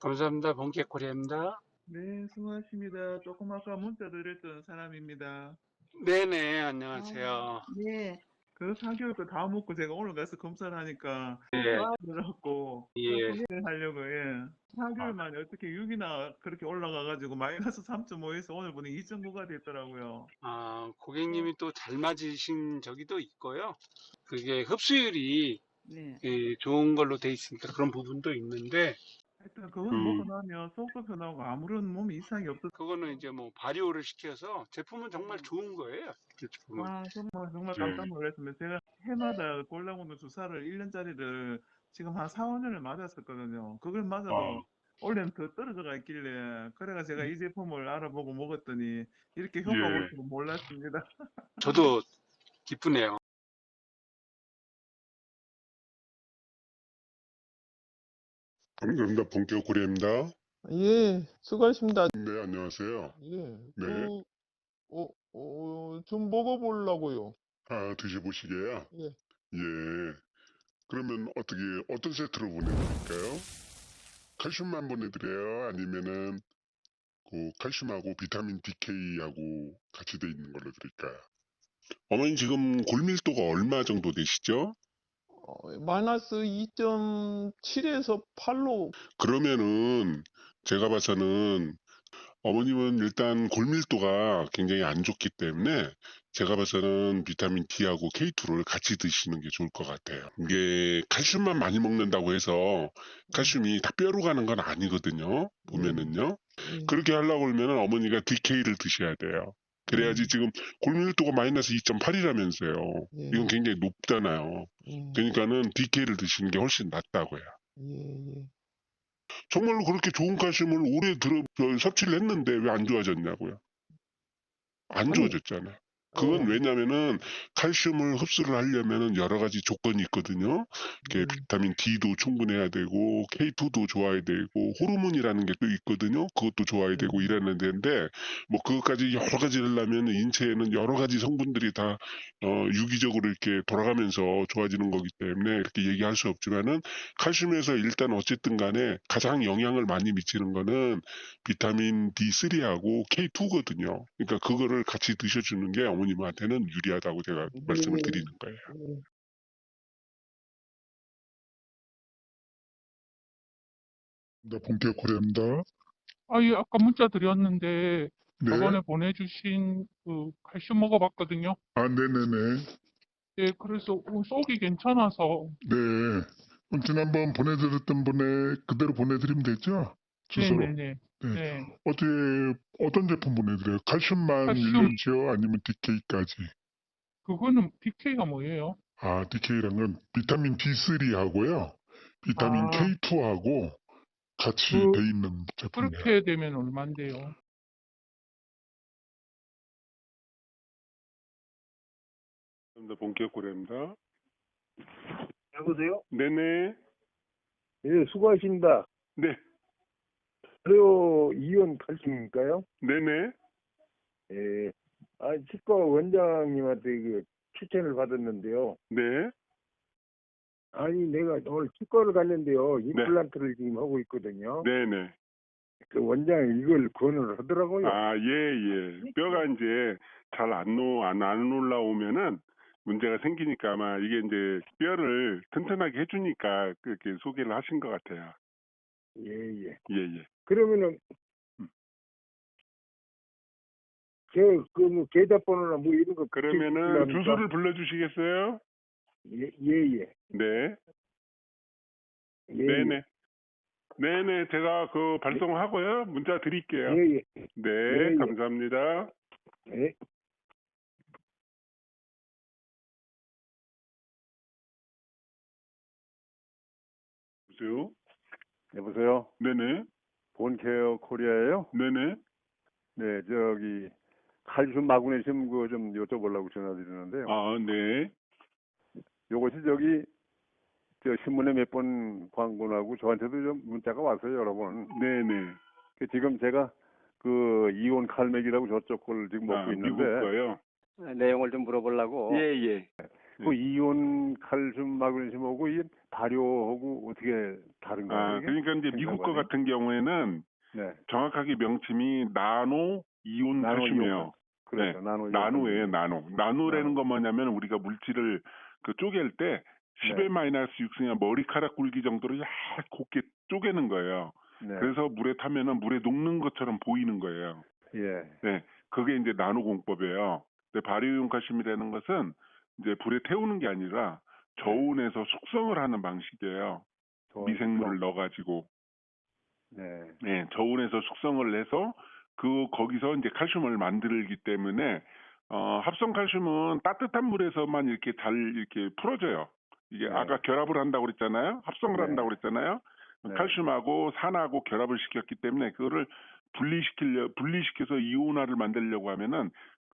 감사합니다. 본격 코리아입니다. 네, 수고하십니다. 조금 아까 문자 드렸던 사람입니다. 네네, 안녕하세요. 네. 그 4개월 거다 먹고 제가 오늘 가서 검사를 하니까 예, 그래갖고 예. 확인을 하려고 예. 4개월 만에 어떻게 6이나 그렇게 올라가가지고 마이너스 3.5에서 오늘 보니 2.9가 됐더라고요. 아, 고객님이 또 잘 맞으신 저기도 있고요. 그게 흡수율이 네. 예, 좋은 걸로 돼 있으니까 그런 부분도 있는데, 하여튼 그걸 음. 먹고 나면 속도 변하고 아무런 몸에 이상이 없었 그거는 이제 뭐 발효를 시켜서 제품은 정말 좋은 거예요. 그 제품은. 와, 정말, 정말 네. 깜짝 놀랐습니다. 제가 해마다 골라오는 주사를 1년짜리를 지금 한 4, 5년을 맞았었거든요. 그걸 맞아도 어. 원래는 더 떨어져가 있길래 그래가 제가 이 제품을 알아보고 먹었더니 이렇게 효과가 예. 올 줄은 몰랐습니다. 저도 기쁘네요. 감사합니다. 본격 고려입니다. 예, 수고하십니다. 네, 안녕하세요. 예, 네. 그, 어, 어, 좀 먹어보려고요. 아, 드셔보시게요? 예. 예. 그러면 어떻게, 어떤 세트로 보내드릴까요? 칼슘만 보내드려요? 아니면은, 그, 칼슘하고 비타민 DK하고 같이 돼 있는 걸로 드릴까요? 어머니 지금 골밀도가 얼마 정도 되시죠? 어, 마이너스 2.7에서 8로, 그러면은, 제가 봐서는, 어머님은 일단 골밀도가 굉장히 안 좋기 때문에 제가 봐서는 비타민 D하고 K2를 같이 드시는 게 좋을 것 같아요. 이게 칼슘만 많이 먹는다고 해서 칼슘이 다 뼈로 가는 건 아니거든요. 보면은요. 예, 그렇게 하려고 그러면 어머니가 DK를 드셔야 돼요. 그래야지 지금 골밀도가 마이너스 2.8이라면서요. 예, 이건 굉장히 높잖아요. 예, 그러니까는 DK를 드시는 게 훨씬 낫다고요. 예, 예. 정말로 그렇게 좋은 칼슘을 오래 들어 저, 섭취를 했는데 왜 안 좋아졌냐고요? 안 아니, 좋아졌잖아요. 그건 어, 왜냐면은 칼슘을 흡수를 하려면은 여러 가지 조건이 있거든요. 이게 음, 비타민 D도 충분해야 되고 K2도 좋아야 되고 호르몬이라는 게 또 있거든요. 그것도 좋아야 되고 음, 이러는 데인데 뭐 그것까지 여러 가지를 하려면 인체에는 여러 가지 성분들이 다 어, 유기적으로 이렇게 돌아가면서 좋아지는 거기 때문에 이렇게 얘기할 수 없지만은 칼슘에서 일단 어쨌든 간에 가장 영향을 많이 미치는 거는 비타민 D3하고 K2거든요. 그러니까 그거를 같이 드셔주는 게 어머님한테는 유리하다고 제가 말씀을 예, 드리는 거예요. 예. 네, 본격 고려입니다. 아, 예, 아까 문자 드렸는데 네. 저번에 보내주신 그 칼슘 먹어봤거든요. 아, 네네네. 예, 그래서 어, 속이 괜찮아서 네. 그럼 지난번 보내드렸던 분에 그대로 보내드리면 되죠? 주소로. 네네네. 네. 네. 어떻게, 어떤 제품 보내드려요? 칼슘만 칼슘. 1년치요? 아니면 DK까지? 그거는 DK가 뭐예요? 아, DK란 건 비타민 D3하고요. 비타민 아. K2하고 같이 그- 돼 있는 제품이에요. 그렇게 되면 얼만데요? 감사합니다. 본격 고려입니다. 여보세요? 네네. 예, 수고하십니다. 네. 그리고 이온 칼슘입니까요? 네네. 예. 아, 치과 원장님한테 그 추천을 받았는데요. 네. 아니, 내가 오늘 치과를 갔는데요. 임플란트를 지금 하고 있거든요. 네네. 그 원장이 이걸 권유를 하더라고요. 아, 예, 예. 뼈가 이제 잘 안 놓, 안, 안 올라오면은 문제가 생기니까 아마 이게 이제 뼈를 튼튼하게 해주니까 그렇게 소개를 하신 것 같아요. 예, 예. 예, 예. 그러면은, 음. 저, 그, 뭐, 계좌번호나 뭐 이런 거. 그러면은 붙여주시려니까. 주소를 불러주시겠어요? 예, 예, 예. 네. 예, 네네. 네네. 제가 그 발송하고요. 문자 드릴게요. 예, 예. 네. 예, 예. 감사합니다. 예. 보세요. 여보세요? 네네. 본케어 코리아예요? 네네. 네, 저기 칼슘 마그네슘 그거 좀 여쭤보려고 전화드리는데요. 아, 네. 요것이 저기 저 신문에 몇 번 광고 나고 저한테도 좀 문자가 왔어요, 여러 번. 네네. 그 지금 제가 그 이온 칼맥이라고 저쪽 걸 지금 먹고 아, 미국 있는데 거요. 내용을 좀 물어보려고 예, 예. 그 이온 칼슘 마그네슘하고 이 발효하고 어떻게 다른가요? 아? 그러니까 이제 미국 거 생각하니? 같은 경우에는 네. 정확하게 명칭이 나노 이온 나노 칼슘이에요. 그렇죠. 나노 이온. 나노예요, 나노. 나노라는 나노. 건 뭐냐면 우리가 물질을 그 쪼갤 때 10의 네. 마이너스 6이냐 머리카락 굵기 정도로 얇게 쪼개는 거예요. 네. 그래서 물에 타면은 물에 녹는 것처럼 보이는 거예요. 예. 네, 그게 이제 나노 공법이에요. 근데 발효용 칼슘이라는 것은 이제 불에 태우는 게 아니라 저온에서 숙성을 하는 방식이에요. 저- 미생물을 넣어가지고, 네. 네, 저온에서 숙성을 해서 그 거기서 이제 칼슘을 만들기 때문에 어, 합성 칼슘은 따뜻한 물에서만 이렇게 잘 이렇게 풀어져요. 이게 네. 아까 결합을 한다고 그랬잖아요. 합성을 네. 한다고 그랬잖아요. 네. 칼슘하고 산하고 결합을 시켰기 때문에 그거를 분리시키려 분리시켜서 이온화를 만들려고 하면은 네.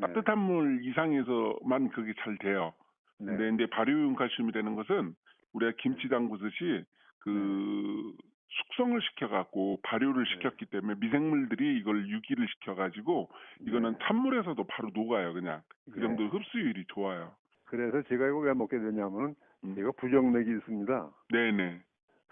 따뜻한 물 이상에서만 그게 잘 돼요. 네. 근데 이제 발효용 칼슘이라는 것은 우리가 김치 담그듯이 그 숙성을 시켜갖고 발효를 네. 시켰기 때문에 미생물들이 이걸 유기를 시켜가지고 이거는 네. 찬물에서도 바로 녹아요 그냥 그 네. 정도 흡수율이 좋아요. 그래서 제가 이거 왜 먹게 됐냐면은 음. 제가 부정맥이 있습니다. 네네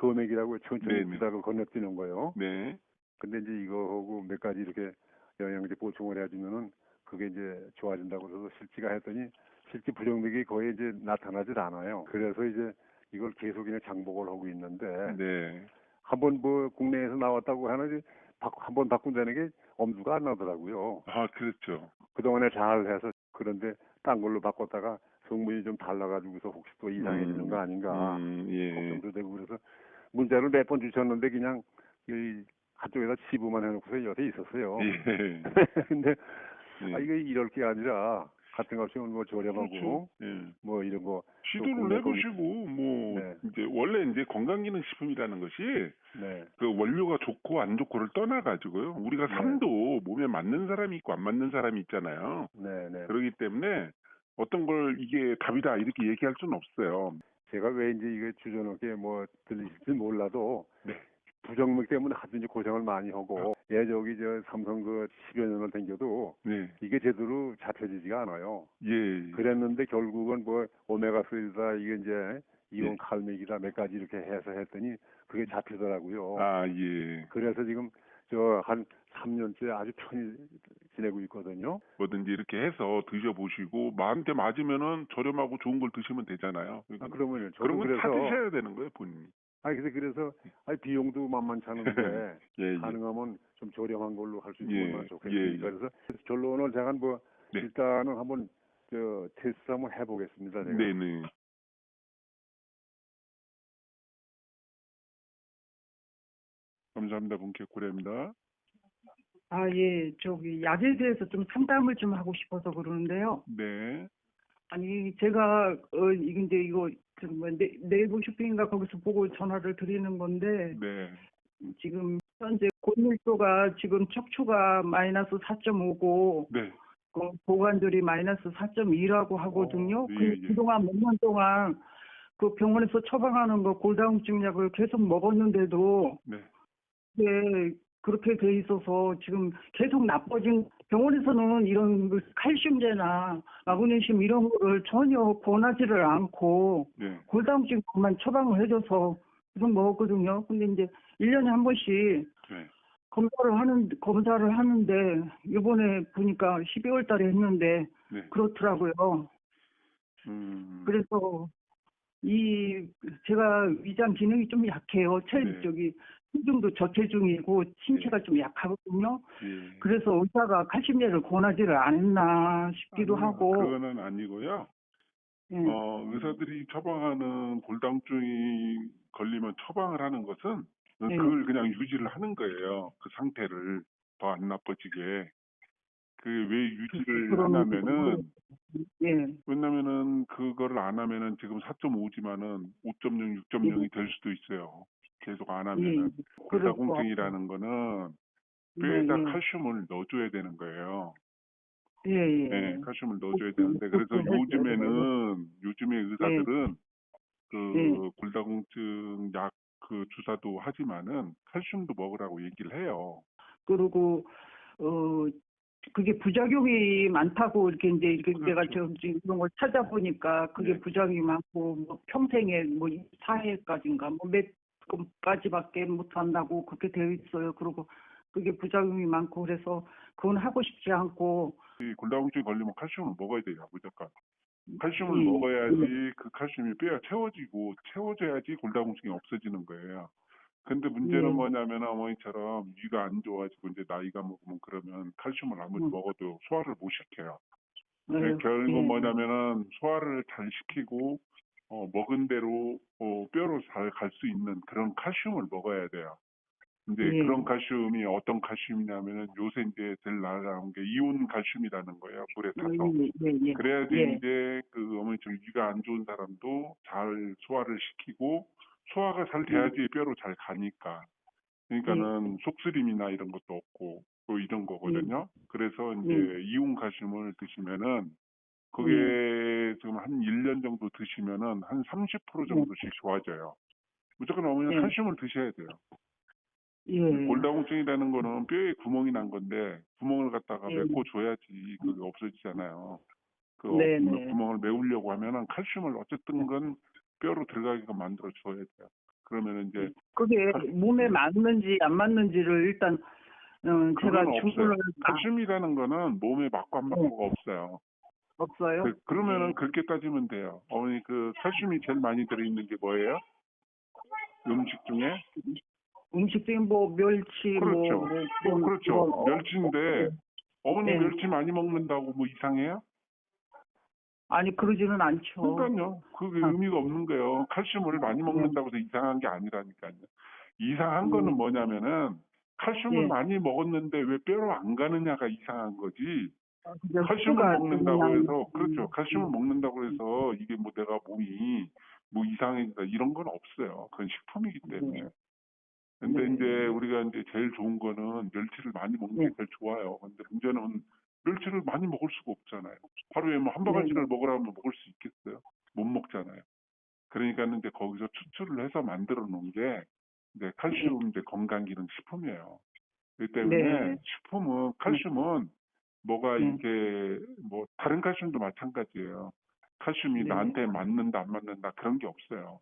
소맥이라고 천천히. 부닥을 건너뛰는 거요. 네 근데 이제 이거하고 몇 가지 이렇게 영양제 보충을 해주면은 그게 이제 좋아진다고 해서 실지가 했더니 실제 부정맥이 거의 이제 나타나질 않아요. 그래서 이제 이걸 계속 그냥 장복을 하고 있는데 네. 한번 뭐 국내에서 나왔다고 하는지 한번 바꾼다는 게 엄두가 안 나더라고요. 아 그렇죠. 그동안에 잘 해서 그런데 딴 걸로 바꿨다가 성분이 좀 달라가지고서 혹시 또 이상해지는 음, 거 아닌가 음, 예. 걱정도 되고 그래서 문자를 몇 번 주셨는데 그냥 이 한쪽에다 치부만 해놓고서 여태 있었어요. 예. 근데 예. 아 이게 이럴 게 아니라 같은 값이 뭐 저렴하고 그렇죠. 예. 뭐 이런 거 시도를 해보시고 뭐 네. 이제 원래 이제 건강기능식품이라는 것이 네. 그 원료가 좋고 안 좋고를 떠나가지고요. 우리가 네. 삶도 몸에 맞는 사람이 있고 안 맞는 사람이 있잖아요. 네, 네. 그렇기 때문에 어떤 걸 이게 답이다 이렇게 얘기할 수는 없어요. 제가 왜 이제 이게 주저넘게 뭐 들리실지 몰라도 네. 부정맥 때문에 이제 고생을 많이 하고 예 저기 저 삼성 그 10여 년을 댕겨도 네. 이게 제대로 잡혀지지가 않아요. 예. 그랬는데 결국은 뭐 오메가 3다 이게 이제 이온 네. 칼맥이다 몇 가지 이렇게 해서 했더니 그게 잡히더라고요. 아, 예. 그래서 지금 저 한 3년째 아주 편히 지내고 있거든요. 뭐든지 이렇게 해서 드셔보시고 마음대 맞으면은 저렴하고 좋은 걸 드시면 되잖아요. 아 그러면 그런 건 그래서 찾으셔야 되는 거예요, 본인이. 아니 그래서 그래서 비용도 만만치 않은데 예, 예. 가능하면 좀 저렴한 걸로 할수 예, 있으면 좋겠습니다. 예, 예. 그래서 결론을 제가 뭐 네. 일단은 한번 저 테스트 한번 해보겠습니다. 제가. 네네. 감사합니다. 분께 고려입니다. 아, 예, 저기 약에 대해서 좀 상담을 좀 하고 싶어서 그러는데요. 네. 아니, 제가 어 이게 이제 이거 좀뭐 네이버 쇼핑인가 거기서 보고 전화를 드리는 건데 네. 지금 현재 골밀도가 지금 척추가 마이너스 4.5고 네. 그 보관절이 마이너스 4.2라고 하거든요. 어, 예, 그 예. 그동안 몇 년 동안 그 병원에서 처방하는 거 골다공증 약을 계속 먹었는데도 네. 네, 그렇게 돼 있어서 지금 계속 나빠진 병원에서는 이런 그 칼슘제나 마그네슘 이런 거를 전혀 권하지를 않고 네. 골다공증만 처방을 해줘서 계속 먹었거든요. 근데 이제 1년에 한 번씩 네. 검사를 하는 검사를 하는데 이번에 보니까 12월 달에 했는데 네. 그렇더라고요. 음. 그래서 이 제가 위장 기능이 좀 약해요. 체 네. 저기 체중도 저체중이고 신체가 좀 약하거든요. 예. 그래서 의사가 칼슘제를 권하지를 않았나 싶기도 아니요, 하고. 그거는 아니고요. 예. 어, 의사들이 처방하는 골다공증이 걸리면 처방을 하는 것은 네. 그걸 그냥 유지를 하는 거예요. 그 상태를 더 안 나빠지게. 그 왜 유지를 그러면 하냐면은 예. 왜냐면은 그거를 안 하면은 지금 4.5지만은 5.0, 6.0이 될 수도 있어요. 계속 안 예. 하면은 것 골다공증이라는 거는 예, 뼈에다 예. 칼슘을 넣어줘야 되는 거예요. 예, 예. 네, 칼슘을 넣어줘야 그렇죠. 되는데 그래서 그렇죠. 요즘에는 요즘에 의사들은 그 네. 골다공증 약 그 주사도 하지만은 칼슘도 먹으라고 얘기를 해요. 그리고 어 그게 부작용이 많다고 이렇게 이제 이렇게 내가 그렇죠. 저 이런 걸 찾아보니까 그게 네. 부작용이 많고 뭐 평생에 뭐 4회까지인가 뭐 몇 건까지밖에 못 한다고 그렇게 되어 있어요. 그리고 그게 부작용이 많고 그래서 그건 하고 싶지 않고 이 골다공증 걸리면 칼슘을 먹어야 돼요, 무조건. 칼슘을 음, 먹어야지 그 칼슘이 뼈에 채워지고 채워져야지 골다공증이 없어지는 거예요. 근데 문제는 음. 뭐냐면 어머니처럼 위가 안 좋아지고 이제 나이가 먹으면 그러면 칼슘을 아무리 음. 먹어도 소화를 못 시켜요. 네, 네, 결국 예. 뭐냐면은 소화를 잘 시키고 어, 먹은 대로 어, 뼈로 잘 갈 수 있는 그런 칼슘을 먹어야 돼요. 근데 예. 그런 칼슘이 어떤 칼슘이냐면은 요새 이제 제일 나아가는 게 이온 칼슘이라는 거예요. 물에 타서. 예, 예, 예. 그래야지 예. 이제 그 어머니처럼 위가 안 좋은 사람도 잘 소화를 시키고 소화가 잘 돼야지 뼈로 잘 가니까. 그러니까는 속쓰림이나 이런 것도 없고 또 이런 거거든요. 그래서 이제 이온 칼슘을 드시면은 그게 지금 한 1년 정도 드시면은 한 30% 정도씩 좋아져요. 무조건 어머니는 네. 칼슘을 드셔야 돼요. 예. 골다공증이라는 거는 뼈에 구멍이 난 건데 구멍을 갖다가 예. 메꿔 줘야지 그게 없어지잖아요. 그 네, 어- 네. 구멍을 메우려고 하면은 칼슘을 어쨌든 건 뼈로 들어가게끔 만들어 줘야 돼요. 그러면 이제 그게 몸에 맞는지 안 맞는지를 일단 어, 제가 없어요. 주문을 아, 칼슘이라는 거는 몸에 맞고 안 맞고가 없어요. 없어요. 그, 그러면은 네. 그렇게 따지면 돼요. 어머니 그 칼슘이 제일 많이 들어있는 게 뭐예요? 음식 중에? 음식 중에 뭐 멸치 그렇죠. 뭐, 뭐, 뭐 그렇죠. 뭐, 멸치인데 어머니 네. 멸치 많이 먹는다고 뭐 이상해요? 아니 그러지는 않죠. 그러니까요. 그게 아. 의미가 없는 거예요. 칼슘을 많이 먹는다고 해서 이상한 게 아니라니까요. 이상한 거는 뭐냐면은 칼슘을 예. 많이 먹었는데 왜 뼈로 안 가느냐가 이상한 거지. 칼슘을 먹는다고 해서 그렇죠. 음, 칼슘을 음. 먹는다고 해서 이게 뭐 내가 몸이 뭐 이상해진다 이런 건 없어요. 그건 식품이기 때문에. 근데 네. 이제 우리가 이제 제일 좋은 거는 멸치를 많이 먹는 게 네. 제일 좋아요. 근데 문제는 멸치를 많이 먹을 수가 없잖아요. 하루에 뭐 한 바가지를 네. 먹으라면 먹을 수 있겠어요? 못 먹잖아요. 그러니까는 이제 거기서 추출을 해서 만들어 놓은 게 이제 칼슘 이제 건강 기능 식품이에요. 그렇기 때문에 네. 식품은 칼슘은 뭐가 네. 이렇게 뭐 다른 칼슘도 마찬가지예요. 칼슘이 네. 나한테 맞는다 안 맞는다 그런 게 없어요.